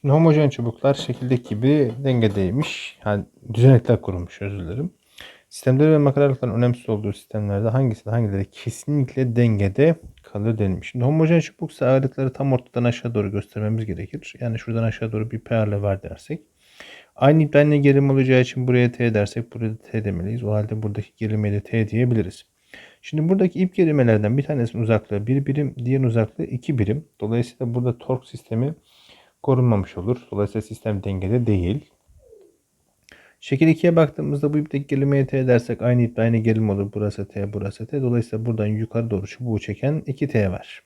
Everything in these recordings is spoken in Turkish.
Şimdi homojen çubuklar şekildeki gibi dengedeymiş. Yani düzenekler kurulmuş özür dilerim. Sistemleri ve makarallıkların önemsiz olduğu sistemlerde hangisi hangileri kesinlikle dengede kalır denilmiş. Şimdi homojen çubuksa ağırlıkları tam ortadan aşağı doğru göstermemiz gerekir. Yani şuradan aşağı doğru bir P ağırlığı var dersek. Aynı iptenle gerilim olacağı için buraya T dersek burada T demeliyiz. O halde buradaki gerilmeye de T diyebiliriz. Şimdi buradaki ip gerimelerden bir tanesinin uzaklığı 1 birim, diğerinin uzaklığı 2 birim. Dolayısıyla burada tork sistemi korunmamış olur. Dolayısıyla sistem dengede değil. Şekil 2'ye baktığımızda bu ipteki gerilmeye T dersek aynı ipte aynı gerilim olur. Burası T, burası T. Dolayısıyla buradan yukarı doğru çubuğu çeken 2T var.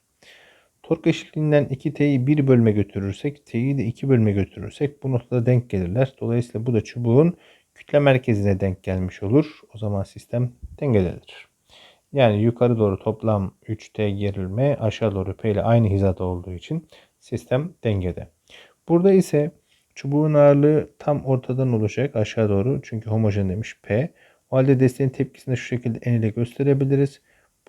Tork eşitliğinden 2T'yi 1 bölme götürürsek, T'yi de 2 bölme götürürsek bu noktada denk gelirler. Dolayısıyla bu da çubuğun kütle merkezine denk gelmiş olur. O zaman sistem dengededir. Yani yukarı doğru toplam 3T gerilme aşağı doğru P ile aynı hizada olduğu için sistem dengede. Burada ise çubuğun ağırlığı tam ortadan olacak aşağı doğru. Çünkü homojen demiş P. O halde desteğin tepkisini şu şekilde N ile gösterebiliriz.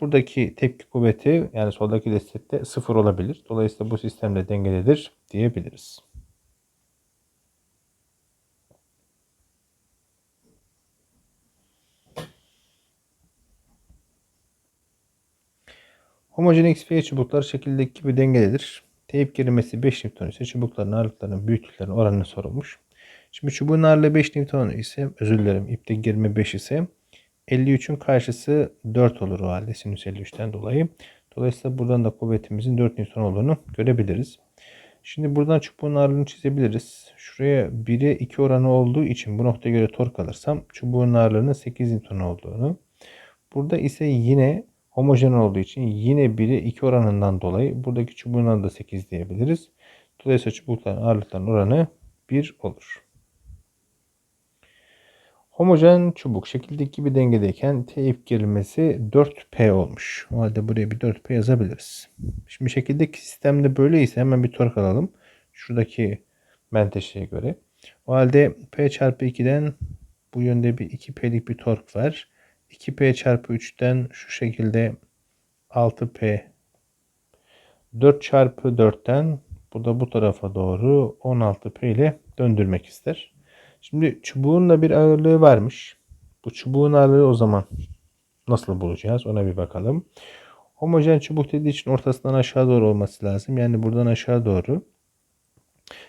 Buradaki tepki kuvveti yani soldaki destekte sıfır olabilir. Dolayısıyla bu sistemde dengededir diyebiliriz. Homojen XP çubuklar şekildeki gibi dengededir. Teyip gerilmesi 5 Newton ise çubukların ağırlıklarının büyüklüklerinin oranını sorulmuş. Şimdi çubuğun ağırlığı 5 Newton ise özür dilerim ipteki gerilme 5 ise 53'ün karşısı 4 olur o halde sinüs 53'ten dolayı. Dolayısıyla buradan da kuvvetimizin 4 Newton olduğunu görebiliriz. Şimdi buradan çubuğun ağırlığını çizebiliriz. Şuraya 1'e 2 oranı olduğu için bu noktaya göre tork alırsam çubuğun ağırlığının 8 Newton olduğunu. Burada ise yine homojen olduğu için yine 1'e 2 oranından dolayı buradaki çubuğun da 8 diyebiliriz. Dolayısıyla çubukların ağırlıkların oranı 1 olur. Homojen çubuk şekildeki gibi dengedeyken T ip gerilmesi 4P olmuş. O halde buraya bir 4P yazabiliriz. Şimdi şekildeki sistemde böyleyse hemen bir tork alalım. Şuradaki menteşeye göre. O halde P çarpı 2'den bu yönde bir 2P'lik bir tork var. 2P çarpı 3'ten şu şekilde 6P 4 çarpı 4'ten bu da bu tarafa doğru 16P ile döndürmek ister. Şimdi çubuğun da bir ağırlığı varmış. Bu çubuğun ağırlığı o zaman nasıl bulacağız ona bir bakalım. Homojen çubuk dediği için ortasından aşağı doğru olması lazım. Yani buradan aşağı doğru.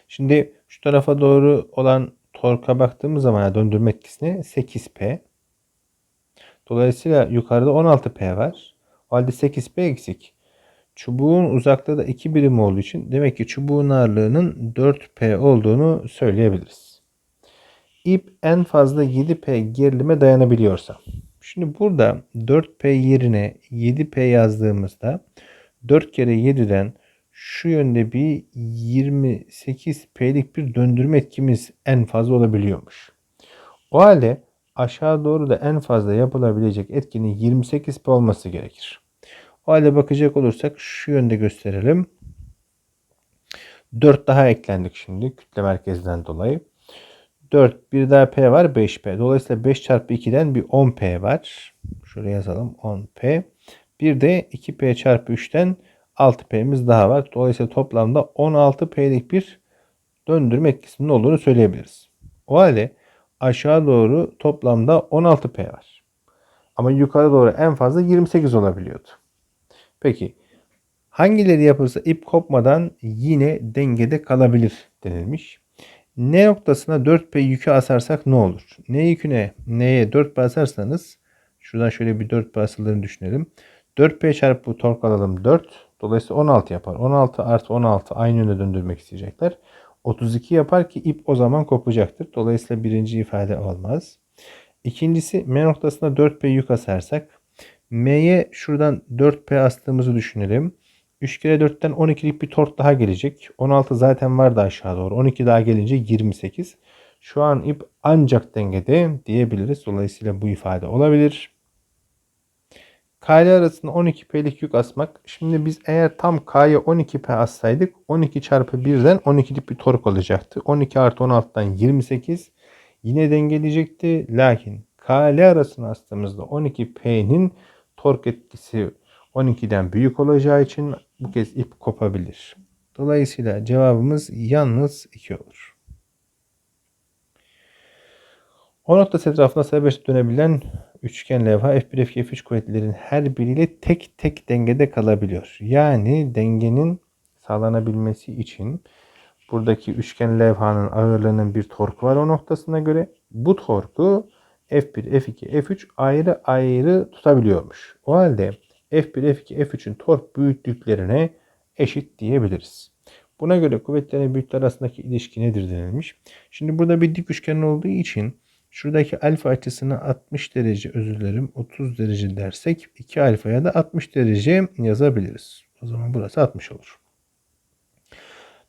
Şimdi şu tarafa doğru olan torka baktığımız zaman yani döndürme etkisine 8P. Dolayısıyla yukarıda 16P var. O halde 8P eksik. Çubuğun uzaklığı da 2 birim olduğu için demek ki çubuğun ağırlığının 4P olduğunu söyleyebiliriz. İp en fazla 7P gerilime dayanabiliyorsa. Şimdi burada 4P yerine 7P yazdığımızda 4 kere 7'den şu yönde bir 28P'lik bir döndürme etkimiz en fazla olabiliyormuş. O halde aşağı doğru da en fazla yapılabilecek etkinin 28P olması gerekir. O halde bakacak olursak şu yönde gösterelim. 4 daha eklendik şimdi kütle merkezinden dolayı. 4 bir daha P var 5P. Dolayısıyla 5 çarpı 2'den bir 10P var. Şuraya yazalım 10P. Bir de 2P çarpı 3'ten 6P'miz daha var. Dolayısıyla toplamda 16P'lik bir döndürme etkisinin olduğunu söyleyebiliriz. O halde aşağı doğru toplamda 16P var. Ama yukarı doğru en fazla 28 olabiliyordu. Peki hangileri yapılsa ip kopmadan yine dengede kalabilir denilmiş. N noktasına 4P yükü asarsak ne olur? N yüküne N'ye 4P asarsanız şuradan şöyle bir 4P asıldığını düşünelim. 4P çarpı tork alalım 4. Dolayısıyla 16 yapar. 16 artı 16 aynı yöne döndürmek isteyecekler. 32 yapar ki ip o zaman kopacaktır. Dolayısıyla birinci ifade olmaz. İkincisi M noktasına 4P yük asarsak M'ye şuradan 4P astığımızı düşünelim. 3 kere 4'ten 12'lik bir tork daha gelecek. 16 zaten vardı aşağı doğru. 12 daha gelince 28. Şu an ip ancak dengede diyebiliriz. Dolayısıyla bu ifade olabilir. K ile arasında 12P'lik yük asmak. Şimdi biz eğer tam K'ya 12P assaydık 12 çarpı 1'den 12'lik bir tork olacaktı. 12 artı 16'dan 28 yine dengeleyecekti. Lakin K ile arasına astığımızda 12P'nin tork etkisi 12'den büyük olacağı için bu kez ip kopabilir. Dolayısıyla cevabımız yalnız 2 olur. O noktası etrafında serbest dönebilen üçgen levha F1, F2, F3 kuvvetlerin her biriyle tek tek dengede kalabiliyor. Yani dengenin sağlanabilmesi için buradaki üçgen levhanın ağırlığının bir torku var o noktasına göre. Bu torku F1, F2, F3 ayrı ayrı tutabiliyormuş. O halde F1, F2, F3'ün tork büyüklüklerine eşit diyebiliriz. Buna göre kuvvetlerin büyüklükleri arasındaki ilişki nedir denilmiş. Şimdi burada bir dik üçgen olduğu için şuradaki alfa açısını 60 derece özür dilerim 30 derece dersek 2 alfaya da 60 derece yazabiliriz. O zaman burası 60 olur.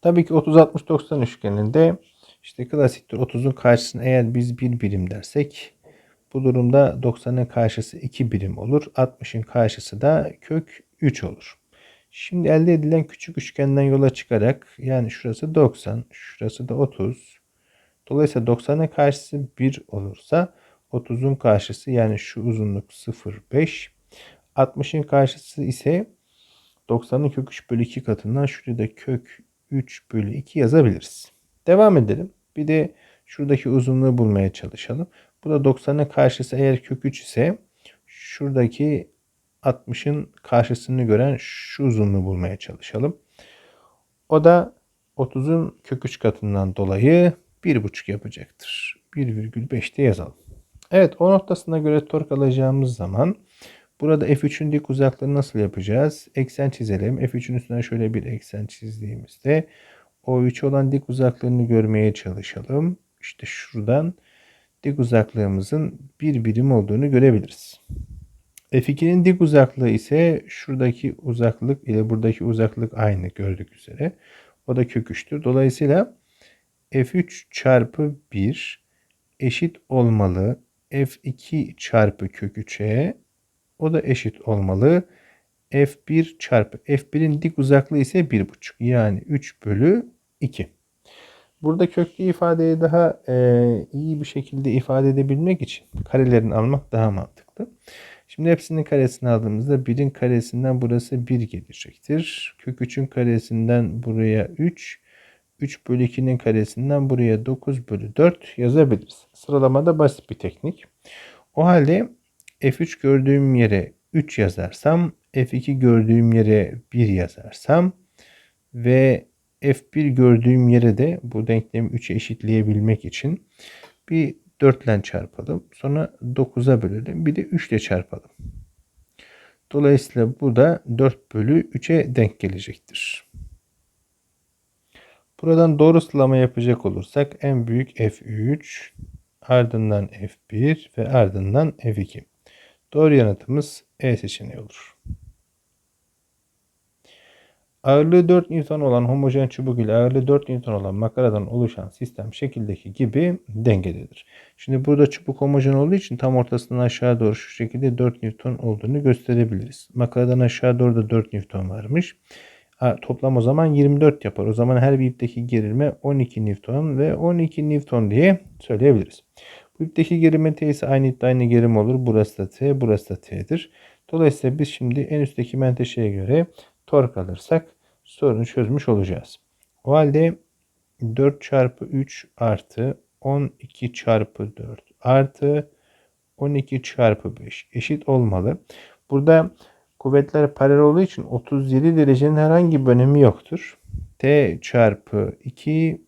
Tabii ki 30-60-90 üçgeninde işte klasiktir 30'un karşısına eğer biz 1 birim dersek bu durumda 90'ın karşısı 2 birim olur. 60'ın karşısı da kök 3 olur. Şimdi elde edilen küçük üçgenden yola çıkarak yani şurası 90, şurası da 30. Dolayısıyla 90'ın karşısı 1 olursa 30'un karşısı yani şu uzunluk 0,5. 60'ın karşısı ise 90'ın kök 3 bölü 2 katından şurada da kök 3 bölü 2 yazabiliriz. Devam edelim. Bir de şuradaki uzunluğu bulmaya çalışalım. Bu da 90'ın karşısı eğer kök 3 ise şuradaki 60'ın karşısını gören şu uzunluğu bulmaya çalışalım. O da 30'un kök 3 katından dolayı 1,5 yapacaktır. 1,5'te yazalım. Evet o noktasına göre tork alacağımız zaman burada F3'ün dik uzaklığı nasıl yapacağız? Eksen çizelim. F3'ün üstüne şöyle bir eksen çizdiğimizde o 3 olan dik uzaklığını görmeye çalışalım. İşte şuradan dik uzaklığımızın bir birim olduğunu görebiliriz. F2'nin dik uzaklığı ise şuradaki uzaklık ile buradaki uzaklık aynı gördük üzere. O da kök 3'tür. Dolayısıyla F3 çarpı 1 eşit olmalı. F2 çarpı kök 3'e o da eşit olmalı. F1 çarpı F1'in dik uzaklığı ise 1,5 yani 3 bölü 2. Burada köklü ifadeyi daha e, iyi bir şekilde ifade edebilmek için karelerini almak daha mantıklı. Şimdi hepsinin karesini aldığımızda 1'in karesinden burası 1 gelecektir. Kök 3'ün karesinden buraya 3. 3 bölü 2'nin karesinden buraya 9 bölü 4 yazabiliriz. Sıralamada basit bir teknik. O halde F3 gördüğüm yere 3 yazarsam, F2 gördüğüm yere 1 yazarsam ve F1 gördüğüm yere de bu denklemi 3'e eşitleyebilmek için bir 4 ile çarpalım. Sonra 9'a bölelim. Bir de 3 ile çarpalım. Dolayısıyla bu da 4 bölü 3'e denk gelecektir. Buradan doğru sıralama yapacak olursak en büyük F3, ardından F1 ve ardından F2. Doğru yanıtımız E seçeneği olur. Ağırlığı 4 Newton olan homojen çubuk ile ağırlığı 4 Newton olan makaradan oluşan sistem şekildeki gibi dengededir. Şimdi burada çubuk homojen olduğu için tam ortasından aşağı doğru şu şekilde 4 Newton olduğunu gösterebiliriz. Makaradan aşağı doğru da 4 Newton varmış. Toplam o zaman 24 yapar. O zaman her bir ipteki gerilme 12 Newton ve 12 Newton diye söyleyebiliriz. Bu ipteki gerilme T ise aynı ipte aynı gerim olur. Burası da T, burası da T'dir. Dolayısıyla biz şimdi en üstteki menteşeye göre tork alırsak sorunu çözmüş olacağız. O halde 4 çarpı 3 artı 12 çarpı 4 artı 12 çarpı 5 eşit olmalı. Burada kuvvetler paralel olduğu için 37 derecenin herhangi bir önemi yoktur. T çarpı 2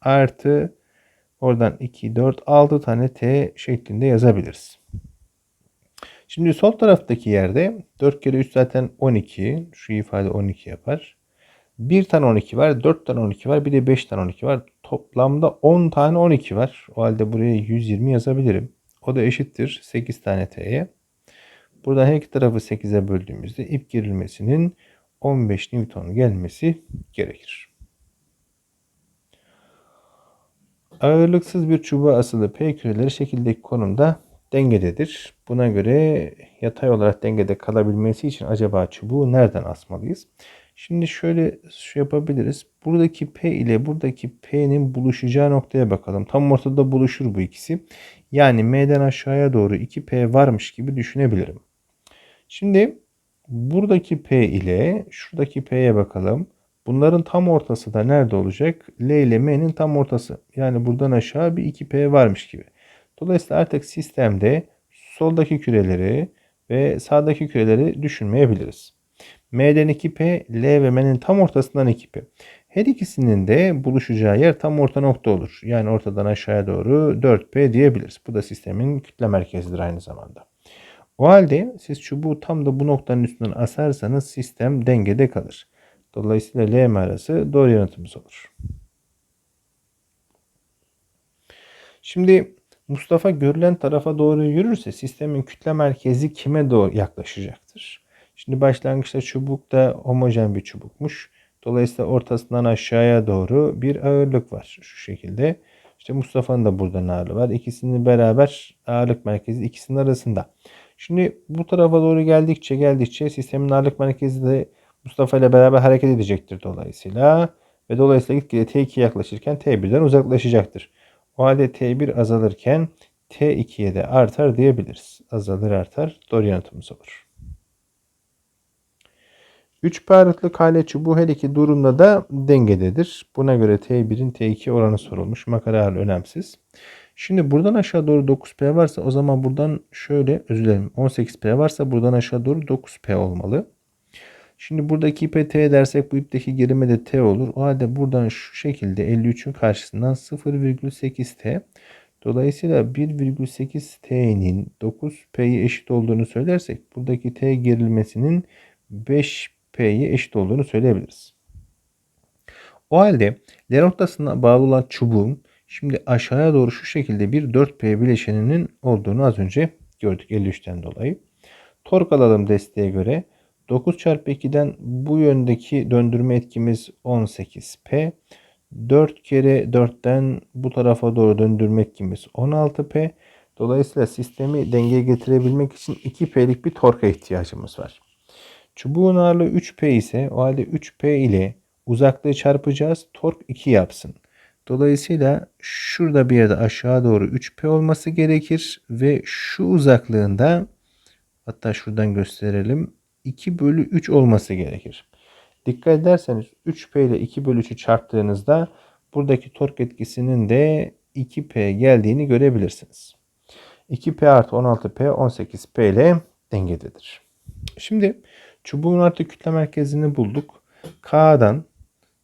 artı oradan 2, 4, 6 tane T şeklinde yazabiliriz. Şimdi sol taraftaki yerde 4 kere 3 zaten 12. Şu ifade 12 yapar. 1 tane 12 var. 4 tane 12 var. Bir de 5 tane 12 var. Toplamda 10 tane 12 var. O halde buraya 120 yazabilirim. O da eşittir 8 tane T'ye. Buradan her iki tarafı 8'e böldüğümüzde ip gerilmesinin 15 Newton gelmesi gerekir. Ağırlıksız bir çubuğa asılı P küreleri şekildeki konumda dengededir. Buna göre yatay olarak dengede kalabilmesi için acaba çubuğu nereden asmalıyız? Şimdi şöyle şu yapabiliriz. Buradaki P ile buradaki P'nin buluşacağı noktaya bakalım. Tam ortada buluşur bu ikisi. Yani M'den aşağıya doğru 2P varmış gibi düşünebilirim. Şimdi buradaki P ile şuradaki P'ye bakalım. Bunların tam ortası da nerede olacak? L ile M'nin tam ortası. Yani buradan aşağı bir 2P varmış gibi. Dolayısıyla artık sistemde soldaki küreleri ve sağdaki küreleri düşünmeyebiliriz. M'den 2P, L ve M'nin tam ortasından 2P. Her ikisinin de buluşacağı yer tam orta nokta olur. Yani ortadan aşağıya doğru 4P diyebiliriz. Bu da sistemin kütle merkezidir aynı zamanda. O halde siz çubuğu tam da bu noktanın üstünden asarsanız sistem dengede kalır. Dolayısıyla L M arası doğru yanıtımız olur. Şimdi Mustafa görülen tarafa doğru yürürse sistemin kütle merkezi kime doğru yaklaşacaktır? Şimdi başlangıçta çubuk da homojen bir çubukmuş. Dolayısıyla ortasından aşağıya doğru bir ağırlık var şu şekilde. İşte Mustafa'nın da buradan ağırlığı var. İkisinin beraber ağırlık merkezi ikisinin arasında. Şimdi bu tarafa doğru geldikçe geldikçe sistemin ağırlık merkezi de Mustafa ile beraber hareket edecektir dolayısıyla. Ve dolayısıyla gitgide T2'ye yaklaşırken T1'den uzaklaşacaktır. O halde T1 azalırken T2'ye de artar diyebiliriz. Azalır artar. Doğru yanıtımız olur. 3 parlıklı kale çubuğu her iki durumda da dengededir. Buna göre T1'in T2 oranı sorulmuş. Makara önemsiz. Şimdi buradan aşağı doğru 9P varsa o zaman buradan şöyle özür dilerim 18P varsa buradan aşağı doğru 9P olmalı. Şimdi buradaki ipe T dersek bu ipteki gerime de T olur. O halde buradan şu şekilde 53'ün karşısından 0,8T. Dolayısıyla 1,8T'nin 9P'ye eşit olduğunu söylersek buradaki T gerilmesinin 5P'ye eşit olduğunu söyleyebiliriz. O halde L noktasına bağlı olan çubuğun şimdi aşağıya doğru şu şekilde bir 4P bileşeninin olduğunu az önce gördük 53'ten dolayı. Tork alalım desteğe göre. 9 çarpı 2'den bu yöndeki döndürme etkimiz 18P. 4 kere 4'ten bu tarafa doğru döndürme etkimiz 16P. Dolayısıyla sistemi dengeye getirebilmek için 2P'lik bir torka ihtiyacımız var. Çubuğun ağırlığı 3P ise o halde 3P ile uzaklığı çarpacağız. Tork 2 yapsın. Dolayısıyla şurada bir yerde aşağı doğru 3P olması gerekir ve şu uzaklığında hatta şuradan gösterelim 2 bölü 3 olması gerekir. Dikkat ederseniz 3P ile 2 bölü 3'ü çarptığınızda buradaki tork etkisinin de 2P geldiğini görebilirsiniz. 2P artı 16P 18P ile dengededir. Şimdi çubuğun artı kütle merkezini bulduk. K'dan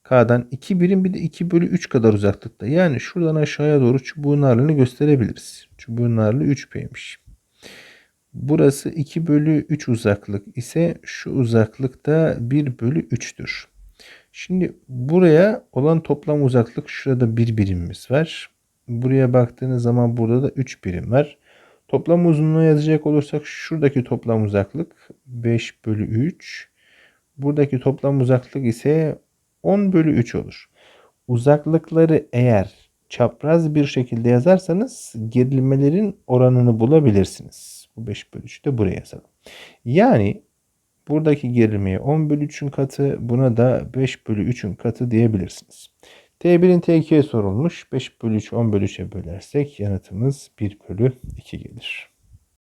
K'dan 2 birim bir de 2 bölü 3 kadar uzaklıkta. Yani şuradan aşağıya doğru çubuğun ağırlığını gösterebiliriz. Çubuğun ağırlığı 3P'ymiş. Burası 2 bölü 3 uzaklık ise şu uzaklık da 1 bölü 3'tür. Şimdi buraya olan toplam uzaklık şurada 1 birimimiz var. Buraya baktığınız zaman burada da 3 birim var. Toplam uzunluğu yazacak olursak şuradaki toplam uzaklık 5 bölü 3. Buradaki toplam uzaklık ise 10 bölü 3 olur. Uzaklıkları eğer çapraz bir şekilde yazarsanız gerilimelerin oranını bulabilirsiniz. Bu 5 bölü 3'ü de buraya yazalım. Yani buradaki gerilmeye 10 bölü 3'ün katı buna da 5 bölü 3'ün katı diyebilirsiniz. T1'in T2'ye sorulmuş. 5 bölü 3 10 bölü 3'e bölersek yanıtımız 1 bölü 2 gelir.